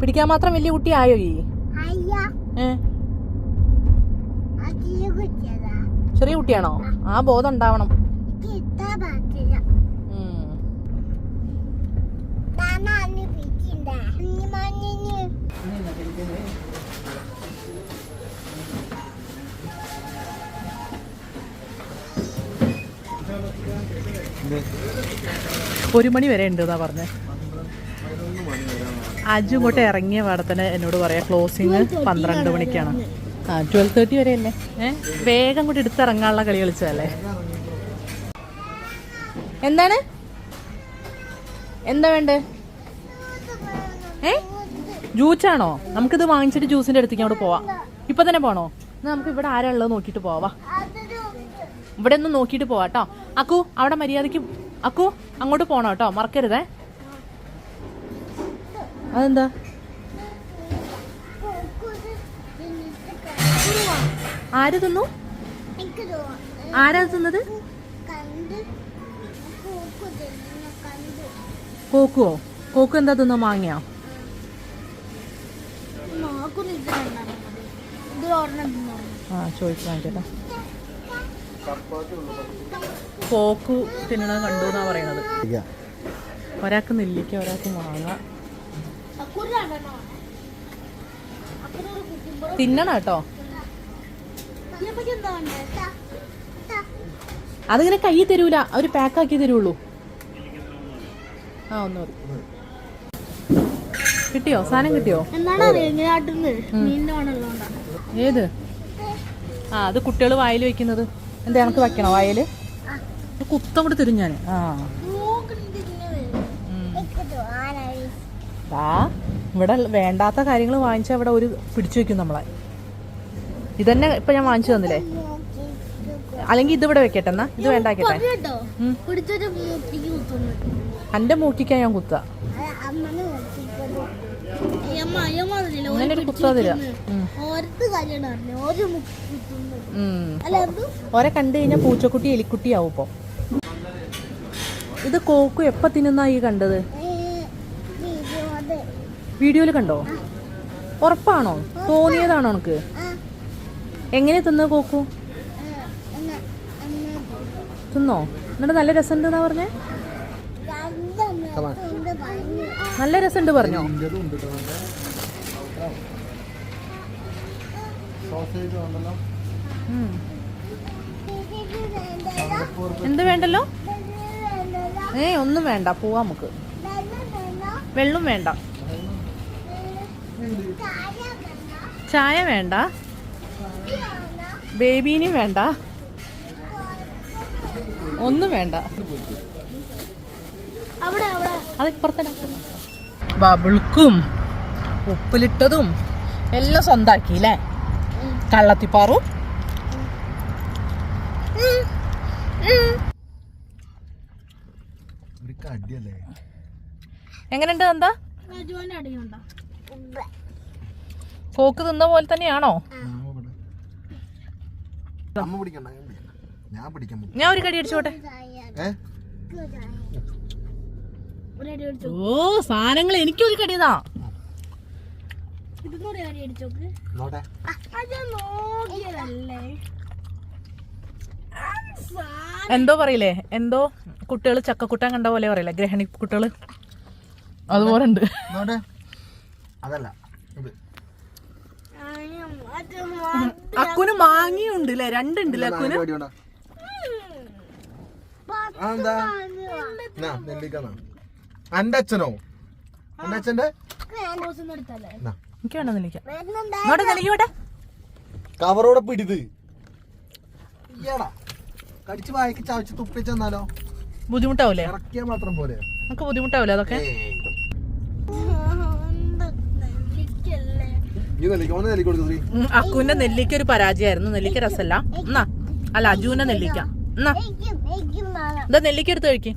പിടിക്കാൻ മാത്രം വലിയ കുട്ടിയായോ ഈ? ചെറിയ കുട്ടിയാണോ? ആ ബോധം ഉണ്ടാവണം. ഒരു മണി വരെ ഉണ്ട് എന്നാ പറഞ്ഞേ. അജു ഇങ്ങോട്ട് ഇറങ്ങിയ പാടത്തന്നെ എന്നോട് പറയാം ക്ലോസിങ് പന്ത്രണ്ട് മണിക്കാണ്. ആ ട്വൽവ് തേർട്ടി വരെ അല്ലേ? വേഗം കൂടി എടുത്തിറങ്ങാനുള്ള കളി കളിച്ചതല്ലേ? എന്താണ്? എന്താ വേണ്ടേ? ഏ? ജ്യൂസാണോ? നമുക്കിത് വാങ്ങിച്ചിട്ട് ജ്യൂസിന്റെ അടുത്തേക്ക് അങ്ങോട്ട് പോവാം. ഇപ്പൊ തന്നെ പോണോ? എന്നാ നമുക്ക് ഇവിടെ ആരാ ഉള്ളത് നോക്കിയിട്ട് പോവാ ഇവിടെ ഒന്ന് നോക്കിയിട്ട് പോവാട്ടോ അക്കു അവിടെ മര്യാദയ്ക്ക് അക്കു അങ്ങോട്ട് പോണോ കേട്ടോ? മറക്കരുതേ. അതെന്താ? ആര് തിന്നു? ആരാ തിന്നത്? കോക്കുവോ? കോക്കു എന്താ തിന്നു? മാങ്ങയോ? ആ ചോദിച്ചു കോക്കു തിന്നണത് കണ്ടു എന്നാ പറയണത്. ഒരാൾക്ക് നെല്ലിക്ക ഒരാൾക്ക് മാങ്ങ. തിന്നണം കേട്ടോ അതിങ്ങനെ കൈ തരൂല. അവർ പാക്കാക്കി തരുള്ളൂ. ആ ഒന്ന് കിട്ടിയോ? സാധനം കിട്ടിയോ? ഏത്? ആ അത് കുട്ടികൾ വായിൽ വെക്കുന്നത്. എന്താ എനിക്ക് വെക്കണോ വായിൽ? കുത്തം കൂടി തരും ഞാൻ ആ. ആ ഇവിടെ വേണ്ടാത്ത കാര്യങ്ങൾ വാങ്ങിച്ചാൽ ഇവിടെ ഒരു പിടിച്ചു വെക്കും നമ്മളെ. ഇതന്നെ ഇപ്പൊ ഞാൻ വാങ്ങിച്ചു തന്നില്ലേ? അല്ലെങ്കിൽ ഇതിവിടെ വെക്കട്ടെ എന്നാ? ഇത് വേണ്ടാക്കട്ടെ എന്റെ മൂക്കിക്കാൻ ഞാൻ കുത്ത. ഒരെ ഓരെ കണ്ടു കഴിഞ്ഞാൽ പൂച്ചക്കുട്ടി എലിക്കുട്ടിയാവും ഇപ്പൊ. ഇത് കോക്കു എപ്പ തിന്നാ ഈ കണ്ടത്? വീഡിയോയിൽ കണ്ടോ? ഉറപ്പാണോ? തോന്നിയതാണോ ഉനക്ക് എങ്ങനെ തിന്ന് കോക്കു? തിന്നോ? എന്നിട്ട് നല്ല രസമുണ്ട് എന്നാ പറഞ്ഞേ? നല്ല രസമുണ്ട് പറഞ്ഞോ. എന്ത് വേണ്ടല്ലോ? ഏ ഒന്നും വേണ്ട. പോവാ നമുക്ക്. വെള്ളം വേണ്ട. ചായ വേണ്ട. ബേബീനും വേണ്ട. ഒന്നും വേണ്ട. അത് ബബിൾക്കും ഉപ്പിലിട്ടതും എല്ലാം സ്വന്താക്കി അല്ലേ കള്ളത്തിപ്പാറും. എങ്ങനെയുണ്ട് എന്താ അടിയുണ്ടോ തിന്ന പോലെ തന്നെയാണോ? ഞാൻ പിടിക്കണ്ട. ഞാൻ പിടിക്കാൻ ഞാൻ ഒരു കടി അടിച്ചോട്ടെ. ഓ സാധനങ്ങൾ എനിക്ക് ഒരു കടിയതാ എന്തോ പറയില്ലേ? എന്തോ? കുട്ടികൾ ചക്കക്കുട്ടാൻ കണ്ട പോലെ പറയില്ലേ? ഗ്രഹണി കുട്ടികൾ അതുപോലെ ഉണ്ട് അതല്ല ഇത്. അക്കുന് മാങ്ങിയുണ്ട് അല്ലേ രണ്ടുണ്ട് അല്ലേ അക്കുന് എന്താ? നെല്ലിക്കണ അച്ഛനോ? അച്ഛന്റെ. എനിക്ക് വേണ്ട നെല്ലിക്കോട്ടെ. കവറോടെ പിടിത്. കടിച്ചു കടിച്ച് വായിക്ക് ചവച്ച് തുപ്പി ചെന്നാലോ ബുദ്ധിമുട്ടാവൂലേ? ഇറക്കിയാ മാത്രം പോലെ നമുക്ക് ബുദ്ധിമുട്ടാവൂലേ അതൊക്കെ ഈ നെല്ലിക്ക ഒന്ന് നെല്ലിക്ക കൊടുത്തു ശ്രീ ഉം, അക്കുവിന്റെ നെല്ലിക്ക ഒരു പരാജയമായിരുന്നു. നെല്ലിക്ക രസമല്ല. എന്നാ അല്ല അജുവിന്റെ നെല്ലിക്ക. എന്നാ എന്താ നെല്ലിക്ക എടുത്ത് കഴിക്കും.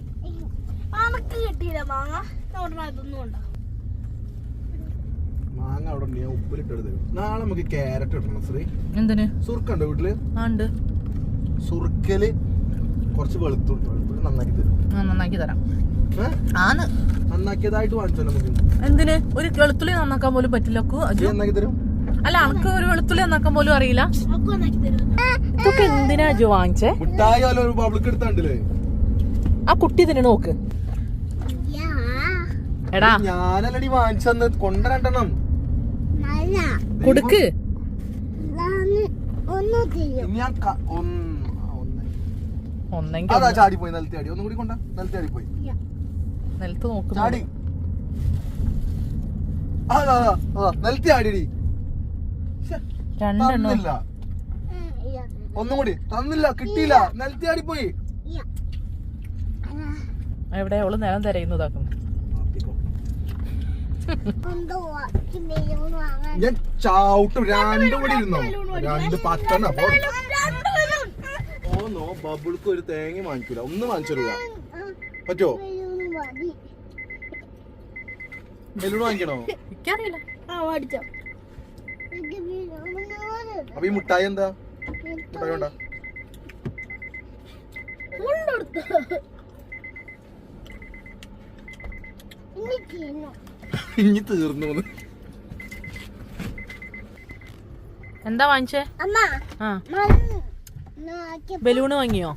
മാങ്ങ. അവിടെ ഞാൻ ഉപ്പിലിട്ടെടുത്ത് നാളെ നമുക്ക് ക്യാരറ്റ് ഇടണം ശ്രീ. എന്തിന്? സുറുക്കുണ്ടോ വീട്ടിൽ? ആ ഉണ്ട്. സുറുക്കൽ കുറച്ച് വെളുത്തുള്ളി നന്നാക്കി തരും. നന്നാക്കി തരാം. ആന്ന് നന്നാക്കിയതായിട്ട് വാങ്ങിച്ചോ നമുക്ക് എന്തിന്? ഒരു വെളുത്തുള്ളി നന്നാക്കാൻ പോലും പറ്റില്ല അല്ല അനക്ക് ഒരു വെളുത്തുള്ളി നന്നാക്കാൻ പോലും അറിയില്ല. ഇതൊക്കെ എന്തിനാ അജു വാങ്ങിച്ചേ? ആ കുട്ടി തന്നെ നോക്ക്. എടാ. ഞാനല്ലടി വാങ്ങിച്ചന്ന്. കൊണ്ടുവരണ്ടെണ്ണം. കൊടുക്ക്. ഒന്നെങ്കിൽ ചാടി പോയി നിലത്തി അടി ഒന്നും കൂടി കൊണ്ട. നിലത്തി അടി പോയി നിലത്ത് നോക്കുന്നു നിലത്തി രണ്ടെണ്ണം. തന്നില്ല. ഒന്നും കൂടി. തന്നില്ല കിട്ടിയില്ല. നിലത്തി ആടി പോയി എവിടെ അവൾ നിലം തിരയുന്നു ഇതാക്കുന്നു ഞാൻ ചാവുട്ടും. രണ്ടും കൂടി ഇരുന്നോ? രണ്ട് പത്തെണ്ണ. പോ. ഓ നോ ബബിൾക്ക് ഒരു തേങ്ങ വാങ്ങിക്കൂല. ഒന്നും വാങ്ങിച്ചു പറ്റോ പറ്റുമോ ബലൂൺ വാങ്ങിക്കണോ? എനിക്കറിയില്ല. ആ മേടിച്ചോ. അപ്പൊ ഈ മുട്ടായി എന്താ? മുട്ടായി വേണ്ട. ഫുള്ളെടുത്തു ഇനി തീർന്നു. എന്താ വാങ്ങിച്ചേ? അമ്മ ആ. അമ്മ ബലൂണ് വാങ്ങിയോ?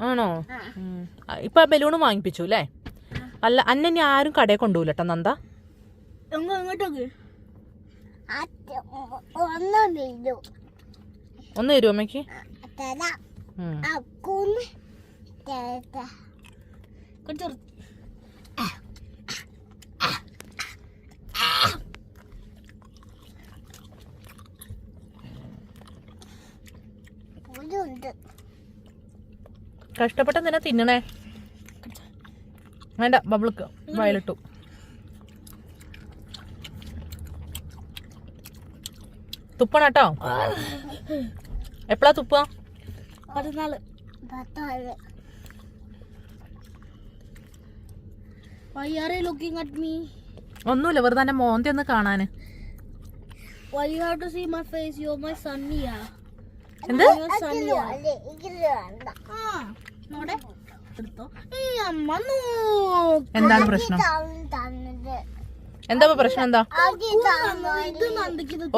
ആണോ? ഇപ്പൊ ആ ബലൂണ് വാങ്ങിപ്പിച്ചു അല്ലേ? അല്ല അന്നെ ഞാൻ ആരും കടയിൽ കൊണ്ടുപോകില്ലട്ടോ നന്ദ. എങ്ങോ ഇങ്ങോട്ടൊക്കെ ഒന്നും തരുമോ അമ്മയ്ക്ക്. തരാം ഉം. അക്കൂന്ന് തരാം കുറച്ച് പുഴുണ്ട് കഷ്ടപ്പെട്ട് നിന്നെ തിന്നണേ. വേണ്ട ബബിൾക്ക് വയലിട്ടു. തുപ്പണ കേട്ടോ എപ്പോഴാ തുപ്പ? ഒന്നുമില്ല വെറുതെ എന്റെ മോന്തി ഒന്ന് കാണാന്. Why you have to see my face? You're my son, yeah. എന്ത്? നോടെ. എടുത്തോ. ഈ അമ്മ നോ. എന്താണ് പ്രശ്നം? എന്താ പ്രശ്നം? എന്താ?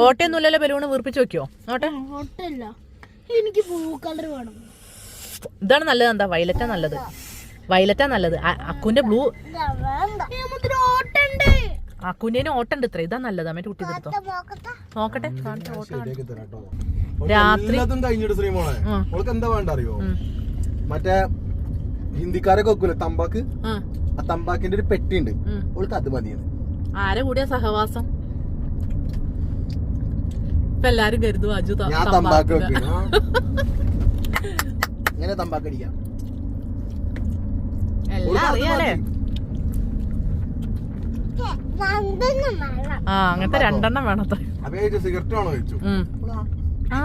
ഓട്ടയൊന്നുമില്ലല്ലോ ബലൂണ് വീർപ്പിച്ച് വെക്കോ നോട്ടെ എനിക്ക് ബ്ലൂ കളർ വേണം. ഇതാണ് നല്ലത് എന്താ? വയലറ്റാ നല്ലത്. വയലറ്റാ നല്ലത്. അക്കുന്റെ ബ്ലൂ അക്കുന്റെ ഓട്ടുണ്ട്. ഇത്ര. ഇതാ നല്ലത് അമ്മ കുട്ടി എടുത്തോ. നോക്കട്ടെ. രാത്രി-. എന്താ വേണ്ട അറിയോ. മറ്റേ ഹിന്ദിക്കാരൊക്കെ വെക്കൂലെ തമ്പാക്ക്? ആ, തമ്പാക്കിന്റെ ഒരു പെട്ടി ഉണ്ട് ഓൾക്ക് അത് മതിയെന്ന്. ആരെ കൂടിയ സഹവാസം? ഇപ്പൊ എല്ലാരും കരുതും അജു ഞാൻ തമ്പാക്ക്. വെക്കും ഇങ്ങനെ തമ്പാക്ക് അടിക്കാം. എല്ലാം അറിയാലേ. ആ അങ്ങനത്തെ രണ്ടെണ്ണം വേണത്ര ചോദിച്ചു സിഗരറ്റ് ആണോ ചോദിച്ചു. ആ,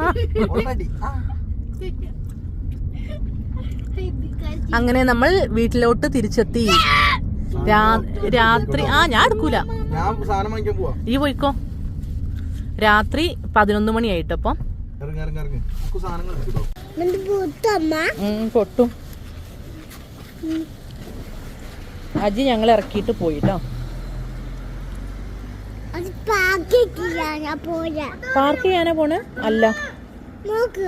അങ്ങനെ നമ്മൾ വീട്ടിലോട്ട് തിരിച്ചെത്തി. രാത്രി ആ ഞാൻ എടുക്കൂല ഞാൻ സാധനം വാങ്ങിക്കാൻ പോവാ. ഈ പോയിക്കോ. രാത്രി പതിനൊന്ന് മണിയായിട്ട് അപ്പം. ഇറങ്ങി ഇറങ്ങി ഇറങ്ങി. നമുക്ക് സാധനങ്ങൾ എടുത്തിട്ടോ. എന്നിട്ട് പൂത്തമ്മ ഉം, പൊട്ടും. അജി ഞങ്ങൾ ഇറക്കിയിട്ട് പോയിട്ടോ. പാർക്ക് ചെയ്യാനാ പോണ? അല്ല. നോക്ക്.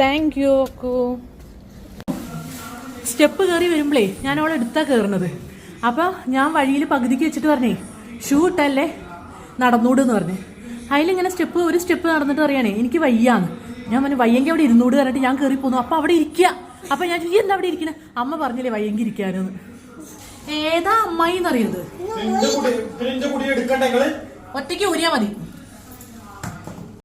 Thank you Akku. സ്റ്റെപ്പ് കയറി വരുമ്പളേ ഞാൻ അവളെ എടുത്താ കയറുന്നത് അപ്പോൾ ഞാൻ വഴിയിൽ പകുതിക്ക് വെച്ചിട്ട് പറഞ്ഞേ ഷൂ ഇട്ടല്ലേ? നടന്നൂടെന്ന് പറഞ്ഞു. അതിലിങ്ങനെ സ്റ്റെപ്പ് ഒരു സ്റ്റെപ്പ് നടന്നിട്ട് പറയണേ എനിക്ക് വയ്യാന്ന്. ഞാൻ പറഞ്ഞു വയ്യെങ്കിൽ അവിടെ ഇരുന്നൂട് പറഞ്ഞിട്ട് ഞാൻ കയറി പോന്നു. അപ്പോൾ അവിടെ ഇരിക്കുക അപ്പോൾ ഞാൻ "ഈ എന്താ അവിടെ ഇരിക്കണേ? അമ്മ പറഞ്ഞില്ലേ വയ്യെങ്കിൽ ഇരിക്കാനെന്ന്. ഏതാ അമ്മായി എന്നറിയത് ഒറ്റയ്ക്ക് ഊരിയാ മതി.